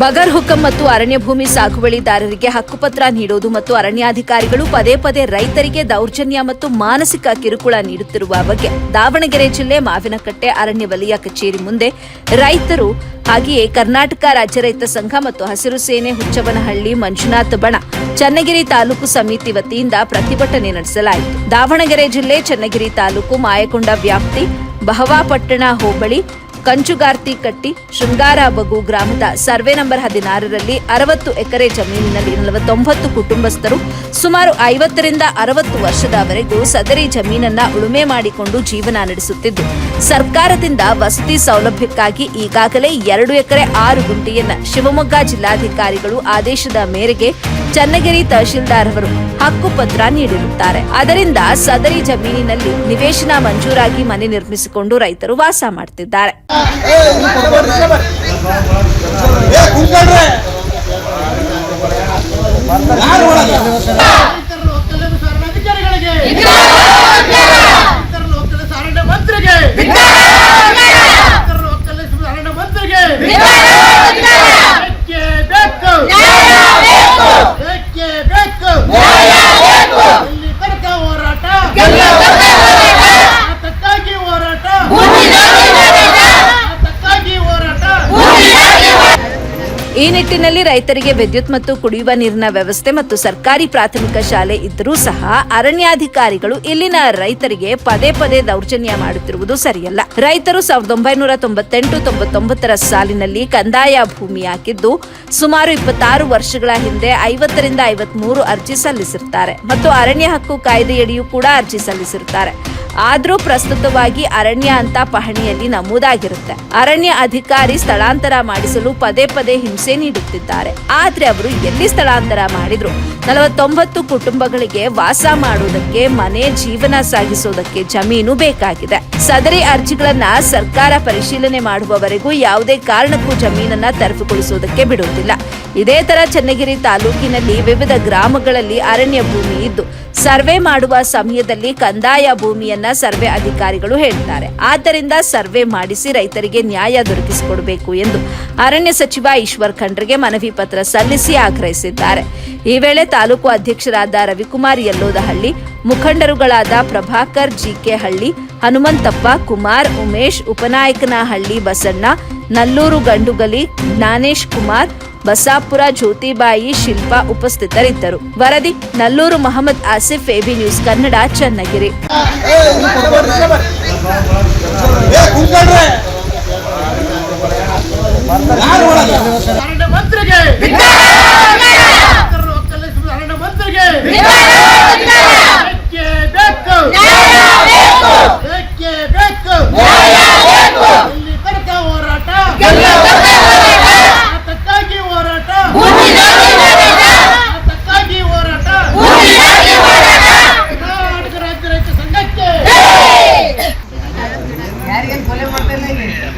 ಬಗರ್ ಹುಕಂ ಮತ್ತು ಅರಣ್ಯ ಭೂಮಿ ಸಾಗುವಳಿದಾರರಿಗೆ ಹಕ್ಕುಪತ್ರ ನೀಡುವುದು ಮತ್ತು ಅರಣ್ಯಾಧಿಕಾರಿಗಳು ಪದೇ ಪದೇ ರೈತರಿಗೆ ದೌರ್ಜನ್ಯ ಮತ್ತು ಮಾನಸಿಕ ಕಿರುಕುಳ ನೀಡುತ್ತಿರುವ ಬಗ್ಗೆ ದಾವಣಗೆರೆ ಜಿಲ್ಲೆ ಮಾವಿನಕಟ್ಟೆ ಅರಣ್ಯ ವಲಯ ಕಚೇರಿ ಮುಂದೆ ರೈತರು ಹಾಗೆಯೇ ಕರ್ನಾಟಕ ರಾಜ್ಯ ರೈತ ಸಂಘ ಮತ್ತು ಹಸಿರು ಸೇನೆ ಹುಚ್ಚವನಹಳ್ಳಿ ಮಂಜುನಾಥ ಬಣ, ಚನ್ನಗಿರಿ ತಾಲೂಕು ಸಮಿತಿ ವತಿಯಿಂದ ಪ್ರತಿಭಟನೆ ನಡೆಸಲಾಯಿತು. ದಾವಣಗೆರೆ ಜಿಲ್ಲೆ ಚನ್ನಗಿರಿ ತಾಲೂಕು ಮಾಯಕೊಂಡ ವ್ಯಾಪ್ತಿ ಬಹವಾಪಟ್ಟಣ ಹೋಬಳಿ ಕಂಚುಗಾರ್ತಿ ಕಟ್ಟಿ ಶೃಂಗಾರ ಬಗು ಗ್ರಾಮದ ಸರ್ವೆ ನಂಬರ್ ಹದಿನಾರರಲ್ಲಿ ಅರವತ್ತು ಎಕರೆ ಜಮೀನಿನಲ್ಲಿ ನಲವತ್ತೊಂಬತ್ತು ಕುಟುಂಬಸ್ಥರು ಸುಮಾರು ಐವತ್ತರಿಂದ ಅರವತ್ತು ವರ್ಷದವರೆಗೂ ಸದರಿ ಜಮೀನನ್ನ ಉಳುಮೆ ಮಾಡಿಕೊಂಡು ಜೀವನ ನಡೆಸುತ್ತಿದ್ದು, ಸರ್ಕಾರದಿಂದ ವಸತಿ ಸೌಲಭ್ಯಕ್ಕಾಗಿ ಈಗಾಗಲೇ ಎರಡು ಎಕರೆ ಆರು ಗುಂಟೆಯನ್ನ ಶಿವಮೊಗ್ಗ ಜಿಲ್ಲಾಧಿಕಾರಿಗಳು ಆದೇಶದ ಮೇರೆಗೆ ಚನ್ನಗಿರಿ ತಹಶೀಲ್ದಾರ್ ಅವರು ಹಕ್ಕುಪತ್ರ ನೀಡಿರುತ್ತಾರೆ. ಅದರಿಂದ ಸದರಿ ಜಮೀನಿನಲ್ಲಿ ನಿವೇಶನ ಮಂಜೂರಾಗಿ ಮನೆ ನಿರ್ಮಿಸಿಕೊಂಡು ರೈತರು ವಾಸ ಯಾರು ಒಳಗೆ ರೈತರನ್ನು ಒಕ್ಕಲಿಗ ಸಾರಣಾಧಿಕಾರಿಗಳಿಗೆ ರೈತರನ್ನು ಒಕ್ಕಲಿಗ ಸಾರಣ್ಯ ಮಂತ್ರಿಗೆ ರೈತರನ್ನು ಒಕ್ಕಲಿಗ ಸಾರಣ್ಯ ಮಂತ್ರಿಗೆ ಬೇಕೇ ಬೇಕು ಬೇಕೇ ಬೇಕು ಇಲ್ಲಿ ತನಕ ಹೋರಾಟ ಆತಕ್ಕಾಗಿ ಹೋರಾಟ ಆತಕ್ಕಾಗಿ ಹೋರಾಟ ಈ ನಿಟ್ಟಿನಲ್ಲಿ ರೈತರಿಗೆ ವಿದ್ಯುತ್ ಮತ್ತು ಕುಡಿಯುವ ನೀರಿನ ವ್ಯವಸ್ಥೆ ಮತ್ತು ಸರ್ಕಾರಿ ಪ್ರಾಥಮಿಕ ಶಾಲೆ ಇದ್ದರೂ ಸಹ ಅರಣ್ಯಾಧಿಕಾರಿಗಳು ಇಲ್ಲಿನ ರೈತರಿಗೆ ಪದೇ ಪದೇ ದೌರ್ಜನ್ಯ ಮಾಡುತ್ತಿರುವುದು ಸರಿಯಲ್ಲ. ರೈತರು ಸಾವಿರದ ಒಂಬೈನೂರ ತೊಂಬತ್ತೆಂಟು ತೊಂಬತ್ತೊಂಬತ್ತರ ಸಾಲಿನಲ್ಲಿ ಕಂದಾಯ ಭೂಮಿ ಹಾಕಿದ್ದು ಸುಮಾರು ಇಪ್ಪತ್ತಾರು ವರ್ಷಗಳ ಹಿಂದೆ ಐವತ್ತರಿಂದ ಐವತ್ಮೂರು ಅರ್ಜಿ ಸಲ್ಲಿಸಿರುತ್ತಾರೆ ಮತ್ತು ಅರಣ್ಯ ಹಕ್ಕು ಕಾಯ್ದೆಯಡಿಯೂ ಕೂಡ ಅರ್ಜಿ ಸಲ್ಲಿಸಿರ್ತಾರೆ. ಆದ್ರೂ ಪ್ರಸ್ತುತವಾಗಿ ಅರಣ್ಯ ಅಂತ ಪಹಣಿಯಲ್ಲಿ ನಮೂದಾಗಿರುತ್ತೆ. ಅರಣ್ಯ ಅಧಿಕಾರಿ ಸ್ಥಳಾಂತರ ಮಾಡಿಸಲು ಪದೇ ಪದೇ ಹಿಂಸೆ ನೀಡುತ್ತಿದ್ದಾರೆ. ಆದ್ರೆ ಅವರು ಎಲ್ಲಿ ಸ್ಥಳಾಂತರ ಮಾಡಿದ್ರು? ನಲವತ್ತೊಂಬತ್ತು ಕುಟುಂಬಗಳಿಗೆ ವಾಸ ಮಾಡುವುದಕ್ಕೆ, ಮನೆ ಜೀವನ ಸಾಗಿಸೋದಕ್ಕೆ ಜಮೀನು ಬೇಕಾಗಿದೆ. ಸದರಿ ಅರ್ಜಿಗಳನ್ನ ಸರ್ಕಾರ ಪರಿಶೀಲನೆ ಮಾಡುವವರೆಗೂ ಯಾವುದೇ ಕಾರಣಕ್ಕೂ ಜಮೀನನ್ನ ತೆರವುಗೊಳಿಸುವುದಕ್ಕೆ ಬಿಡುವುದಿಲ್ಲ. ಇದೇ ತರ ಚನ್ನಗಿರಿ ತಾಲೂಕಿನಲ್ಲಿ ವಿವಿಧ ಗ್ರಾಮಗಳಲ್ಲಿ ಅರಣ್ಯ ಭೂಮಿ ಇದ್ದು, ಸರ್ವೆ ಮಾಡುವ ಸಮಯದಲ್ಲಿ ಕಂದಾಯ ಭೂಮಿಯನ್ನ ಸರ್ವೆ ಅಧಿಕಾರಿಗಳು ಹೇಳ್ತಾರೆ. ಆದ್ದರಿಂದ ಸರ್ವೆ ಮಾಡಿಸಿ ರೈತರಿಗೆ ನ್ಯಾಯ ದೊರಕಿಸಿಕೊಡಬೇಕು ಎಂದು ಅರಣ್ಯ ಸಚಿವ ಈಶ್ವರ್ ಖಂಡ್ರಿಗೆ ಮನವಿ ಪತ್ರ ಸಲ್ಲಿಸಿ ಆಗ್ರಹಿಸಿದ್ದಾರೆ. ಈ ವೇಳೆ ತಾಲೂಕು ಅಧ್ಯಕ್ಷರಾದ ರವಿಕುಮಾರ್ ಯಲ್ಲೋದಹಳ್ಳಿ, ಮುಖಂಡರುಗಳಾದ ಪ್ರಭಾಕರ್ ಜಿಕೆ ಹಳ್ಳಿ ಹನುಮಂತಪ್ಪ, ಕುಮಾರ್, ಉಮೇಶ್, ಉಪನಾಯಕನಹಳ್ಳಿ ಬಸಣ್ಣ, ನಲ್ಲೂರು ಗಂಡುಗಲಿ, ಜ್ಞಾನೇಶ್ ಕುಮಾರ್ ಬಸಾಪುರ ಜ್ಯೋತಿಬಾಯಿ ಶಿಲ್ಪಾ ಉಪಸ್ಥಿತರಿದ್ದರು. ವರದಿ ನಲ್ಲೂರು ಮಹಮ್ಮದ್ ಆಸಿಫ್ ಎಬಿ ನ್ಯೂಸ್ ಕನ್ನಡ ಚನ್ನಗಿರಿ. ಮಂತ್ರಿಗೆ ರೈತರನ್ನು ಒಕ್ಕಲಿಗ ಅರಣ್ಯ ಮಂತ್ರಿಗೆ ಬೇಕೇ ಬೇಕು ಬೇಕೇ ಬೇಕು ಇಲ್ಲಿ ತನಕ ಹೋರಾಟ ಆತಕ್ಕಾಗಿ ಹೋರಾಟ ಆತಕ್ಕಾಗಿ ಹೋರಾಟ ಕರ್ನಾಟಕ ರಾಜ್ಯ ರೈತ ಸಂಘಕ್ಕೆ ಯಾರಿಗೇನ್ ಕೊಲೆ ಮಾಡ್ತಾರೆ ಸುಮ್ಮನೆ ಹಾಕಿದ್ರೆ ಅದು ಎದುರು ಎದುರು ಎದುರದಾಗ ಇಲ್ಲಿ ಬರ್ಲೇಬಾರ್ದು ಎದುರದಾಗ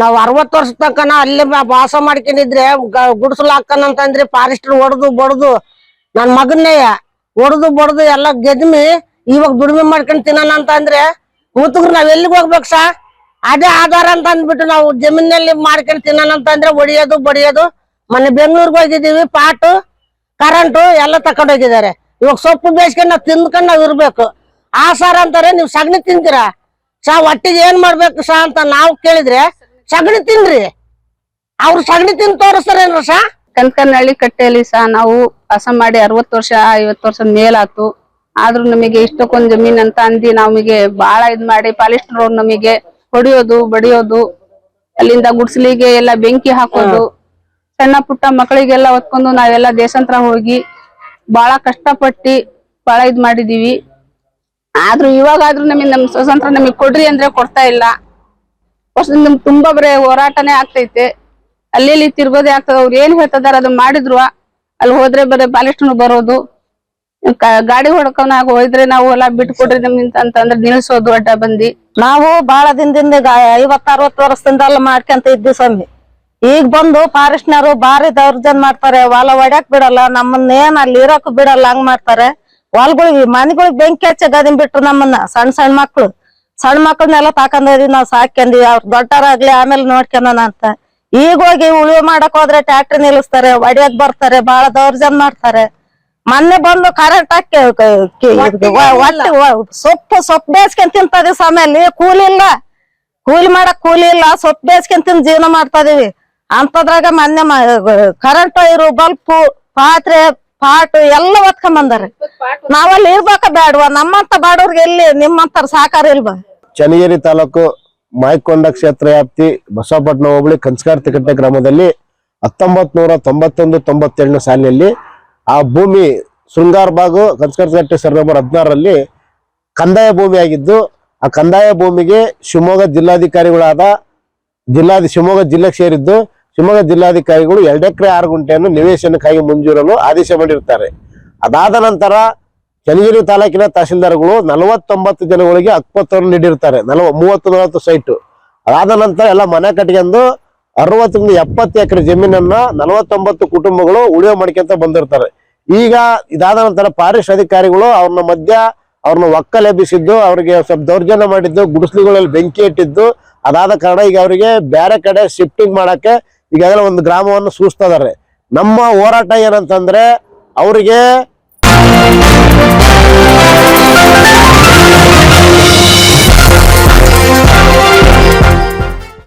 ನಾವ್ ಅರವತ್ ವರ್ಷ ತನಕ ಅಲ್ಲಿ ವಾಸ ಮಾಡ್ಕೊಂಡಿದ್ರೆ ಗುಡ್ಸಲ್ ಹಾಕನಂತಂದ್ರಿ ಫಾರೆಸ್ಟರ್ ಹೊಡೆದು ಬಡದು, ನನ್ ಮಗನ್ನೇ ಹೊಡೆದು ಬಡದು ಎಲ್ಲ ಗೆದ್ಮಿ, ಇವಾಗ ದುಡಿಮೆ ಮಾಡ್ಕೊಂಡ್ ತಿನ್ನೋಣ ಅಂತ ಅಂದ್ರೆ ಕೂತ್ರು ನಾವ್ ಎಲ್ಲಿಗೆ ಹೋಗ್ಬೇಕು ಸಾ? ಅದೇ ಆಧಾರ ಅಂತ ಅಂದ್ಬಿಟ್ಟು ನಾವು ಜಮೀನಲ್ಲಿ ಮಾಡ್ಕೊಂಡ್ ತಿನ್ನೋಣ ಅಂತ ಅಂದ್ರೆ ಹೊಡಿಯೋದು ಬಡಿಯೋದು. ಮೊನ್ನೆ ಬೆಂಗಳೂರಿಗೆ ಹೋಗಿದೀವಿ ಪಾಟು ಕರೆಂಟು ಎಲ್ಲ ತಕೊಂಡ್ ಹೋಗಿದ್ದಾರೆ. ಇವಾಗ ಸೊಪ್ಪು ಬೇಯಿಸ್ಕೊಂಡ್ ನಾವ್ ತಿಂದ್ಕೊಂಡ್ ನಾವ್ ಇರ್ಬೇಕು. ಆ ಸಾರ್ ಅಂತಾರೆ, ನೀವ್ ಸಗಣಿ ತಿಂತೀರಾ? ಸಾ, ಒಟ್ಟಿಗೆ ಏನ್ ಮಾಡ್ಬೇಕು ಸಾ ಅಂತ ನಾವು ಕೇಳಿದ್ರೆ ಸಗಣಿ ತಿನ್ರಿ. ಅವ್ರು ಸಗಣಿ ತಿಂದು ತೋರಿಸ್ತಾರೇನ್ರ ಸಾ ಕನ್ಕನಹಳ್ಳಿ ಕಟ್ಟೆಯಲ್ಲಿ ಸಹ ನಾವು ವಾಸ ಮಾಡಿ ಅರವತ್ತು ವರ್ಷ, ಐವತ್ತು ವರ್ಷ ಮೇಲಾತು ಆದ್ರೂ ನಮಗೆ ಇಷ್ಟಕ್ಕೊಂದ್ ಜಮೀನ್ ಅಂತ ಅಂದಿ ನಮಗೆ ಬಹಳ ಇದ್ ಮಾಡಿ, ಪಾಲಿಸ್ಟರ್ ಅವ್ರು ನಮಗೆ ಹೊಡಿಯೋದು, ಬಡಿಯೋದು, ಅಲ್ಲಿಂದ ಗುಡ್ಸಲಿಗೆ ಎಲ್ಲ ಬೆಂಕಿ ಹಾಕೋದು. ಸಣ್ಣ ಪುಟ್ಟ ಮಕ್ಕಳಿಗೆಲ್ಲ ಹೊತ್ಕೊಂಡು ನಾವೆಲ್ಲ ದೇಶಾಂತರ ಹೋಗಿ ಬಹಳ ಕಷ್ಟಪಟ್ಟಿ ಬಹಳ ಇದ್ ಮಾಡಿದೀವಿ. ಆದ್ರೂ ಇವಾಗಾದ್ರೂ ನಮಗೆ ನಮ್ ಸ್ವತಂತ್ರ ನಮಗೆ ಕೊಡ್ರಿ ಅಂದ್ರೆ ಕೊಡ್ತಾ ಇಲ್ಲ. ವರ್ಷದಿಂದ ನಮ್ಗೆ ತುಂಬಾ ಬರೇ ಹೋರಾಟನೇ ಆಗ್ತೈತೆ. ಅಲ್ಲಿ ಇಲ್ಲಿ ತಿರ್ಗೋದೇ ಆಗ್ತದೆ. ಅವ್ರು ಏನ್ ಹೇಳ್ತದಾರ ಅದನ್ನ ಮಾಡಿದ್ರು. ಅಲ್ಲಿ ಹೋದ್ರೆ ಬರೀ ಪಾಲಿಸ್ಟರ್ ಬರೋದು. ಗಾಡಿ ಹೊಡ್ಕೊಂಡ್ ಹೋದ್ರೆ ನಾವು ಎಲ್ಲ ಬಿಟ್ಕೊಡ್ರಿ ನಮ್ಮಿಂತ ಅಂತಂದ್ರೆ ನಿಲ್ಸೋದು ಅಡ್ಡ ಬಂದಿ. ನಾವು ಬಾಳ ದಿನದಿಂದ ಈಗ ಐವತ್ ಅರವತ್ ವರ್ಷದಿಂದ ಎಲ್ಲ ಮಾಡ್ಕೊಂತ ಇದ್ವಿ ಸ್ವಾಮಿ. ಈಗ ಬಂದು ಫಾರೆಸ್ಟ್ನವರು ಬಾರಿ ದೌರ್ಜನ್ ಮಾಡ್ತಾರೆ. ಹೊಲ ಒಡ್ಯಾಕ್ ಬಿಡಲ್ಲ. ನಮ್ಮನ್ನ ಏನ್ ಅಲ್ಲಿ ಇರೋಕ್ ಬಿಡಲ್ಲ. ಹಂಗ್ ಮಾಡ್ತಾರೆ. ಹೊಲ್ಗಳಿಗೆ ಮನೆಗಳಿಗೆ ಬೆಂಕಿ ಹಚ್ಚ ಗದಿನ್ ಬಿಟ್ರು ನಮ್ಮನ್ನ. ಸಣ್ಣ ಸಣ್ಣ ಮಕ್ಳು. ಸಣ್ಣ ಮಕ್ಕಳನ್ನೆಲ್ಲ ತಾಕಂದಿ ನಾವ್ ಸಾಕ್ಯಂದಿ ಅವ್ರ ದೊಡ್ಡರಾಗ್ಲಿ ಆಮೇಲೆ ನೋಡ್ಕೊಂಡನ ಅಂತ. ಈಗ ಹೋಗಿ ಉಳುವೆ ಮಾಡಕ್ ಹೋದ್ರೆ ಟ್ಯಾಕ್ಟರ್ ನಿಲ್ಲಿಸ್ತಾರೆ ಒಡಿಯಕ್ ಬರ್ತಾರೆ ಬಾಳ ದೌರ್ಜನ್ಯ ಮಾಡ್ತಾರೆ. ಮೊನ್ನೆ ಬಂದು ಕರೆಂಟ್ ಹಾಕಿ ಸೊಪ್ಪು ಸೊಪ್ಪು ಬೇಸ್ಕೊಂಡ್ ತಿಂತದಿ ಸಮಯಲ್ಲಿ ಕೂಲಿ ಇಲ್ಲ. ಕೂಲಿ ಮಾಡಕ್ ಕೂಲಿ ಇಲ್ಲ. ಸೊಪ್ಪು ಬೇಸ್ಕೊಂಡ್ ತಿಂದ್ ಜೀವನ ಮಾಡ್ತಾ ಇದೀವಿ ಅಂತದ್ರಾಗ ಮೊನ್ನೆ ಕರೆಂಟ್ ಇರು ಬಲ್ಪು ಪಾತ್ರೆ ಪಾಟು ಎಲ್ಲ ಒತ್ಕೊಂಡ್ ಬಂದಾರೆ. ನಾವಲ್ಲಿ ಇರ್ಬೇಕ ಬೇಡವಾ ನಮ್ಮಂತ ಬಾಡೋರ್ಗೆ ಎಲ್ಲಿ ನಿಮ್ಮಂತ ಸಾಕಾರ ಇಲ್ವಾ ಚನ್ನಗಿರಿ ತಾಲೂಕು ಮಾಯಕೊಂಡ ಕ್ಷೇತ್ರ ವ್ಯಾಪ್ತಿ ಬಸವಪಟ್ಟಣ ಹೋಬಳಿ ಕಂಚಕಾರ್ತಿಕಟ್ಟೆ ಗ್ರಾಮದಲ್ಲಿ ಹತ್ತೊಂಬತ್ ನೂರ ತೊಂಬತ್ತೊಂದು ತೊಂಬತ್ತೆರಡನೇ ಸಾಲಿನಲ್ಲಿ ಆ ಭೂಮಿ ಶೃಂಗಾರ್ ಬಾಗು ಕಂಚಕಾರ್ತಿಕಟ್ಟೆ ಸರ್ ನಂಬರ್ ಹದಿನಾರರಲ್ಲಿ ಕಂದಾಯ ಭೂಮಿ ಆಗಿದ್ದು, ಆ ಕಂದಾಯ ಭೂಮಿಗೆ ಶಿವಮೊಗ್ಗ ಜಿಲ್ಲಾಧಿಕಾರಿಗಳಾದ ಜಿಲ್ಲಾ ಶಿವಮೊಗ್ಗ ಜಿಲ್ಲೆಗೆ ಸೇರಿದ್ದು ಶಿವಮೊಗ್ಗ ಜಿಲ್ಲಾಧಿಕಾರಿಗಳು ಎರಡೆಕರೆ ಆರು ಗುಂಟೆಯನ್ನು ನಿವೇಶನಕ್ಕಾಗಿ ಮಂಜೂರಲು ಆದೇಶ ಮಾಡಿರ್ತಾರೆ ಅದಾದ ನಂತರ ಚನ್ನಗಿರಿ ತಾಲೂಕಿನ ತಹಶೀಲ್ದಾರ್ಗಳು ನಲವತ್ತೊಂಬತ್ತು ಜನಗಳಿಗೆ ಹಕ್ಪತ್ರವನ್ನು ನೀಡಿರ್ತಾರೆ ನಲವ, ಮೂವತ್ತು ನಲವತ್ತು ಸೈಟು. ಅದಾದ ನಂತರ ಎಲ್ಲ ಮನೆ ಕಟ್ಕೊಂಡು ಅರವತ್ತರಿಂದ ಎಪ್ಪತ್ತು ಎಕರೆ ಜಮೀನನ್ನ ನಲವತ್ತೊಂಬತ್ತು ಕುಟುಂಬಗಳು ಉಳಿವೆ ಮಾಡ್ಕೊಂತ ಬಂದಿರ್ತಾರೆ ಈಗ ಇದಾದ ನಂತರ ಫಾರೆಸ್ಟ್ ಅಧಿಕಾರಿಗಳು ಅವ್ರನ್ನ ಮಧ್ಯ ಅವ್ರನ್ನ ಒಕ್ಕಲೆಬ್ಬಿಸಿದ್ದು, ಅವ್ರಿಗೆ ಸ್ವಲ್ಪ ದೌರ್ಜನ್ಯ ಮಾಡಿದ್ದು, ಗುಡಿಸಲುಗಳಲ್ಲಿ ಬೆಂಕಿ ಇಟ್ಟಿದ್ದು, ಅದಾದ ಕಾರಣ ಈಗ ಅವರಿಗೆ ಬೇರೆ ಕಡೆ ಶಿಫ್ಟಿಂಗ್ ಮಾಡಕ್ಕೆ ಈಗಾಗಲೇ ಒಂದು ಗ್ರಾಮವನ್ನು ಸೂಚಿಸ್ತಾ ಇದಾರೆ. ನಮ್ಮ ಹೋರಾಟ ಏನಂತಂದ್ರೆ ಅವರಿಗೆ